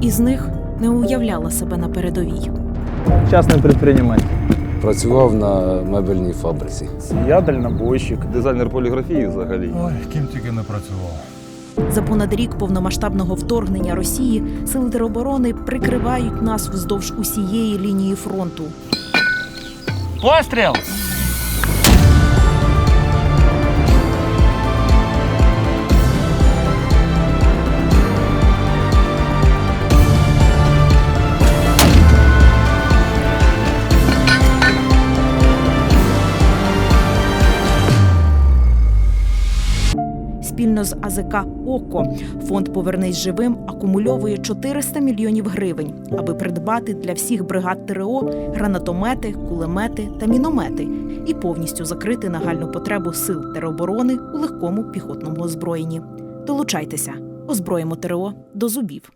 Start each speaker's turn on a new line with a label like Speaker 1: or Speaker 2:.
Speaker 1: із них не уявляла себе на передовій.
Speaker 2: Частний предприниматель.
Speaker 3: Працював на мебельній фабриці.
Speaker 2: Я дальнобойщик.
Speaker 4: Дизайнер поліграфії взагалі.
Speaker 5: Ой, ким тільки не працював.
Speaker 1: За понад рік повномасштабного вторгнення Росії сили тероборони прикривають нас вздовж усієї лінії фронту.
Speaker 6: Постріл!
Speaker 1: Спільно з АЗК ОКО фонд Повернись живим акумульовує 400 мільйонів гривень, аби придбати для всіх бригад ТРО гранатомети, кулемети та міномети і повністю закрити нагальну потребу сил тероборони у легкому піхотному озброєнні. Долучайтеся, озброїмо ТРО до зубів.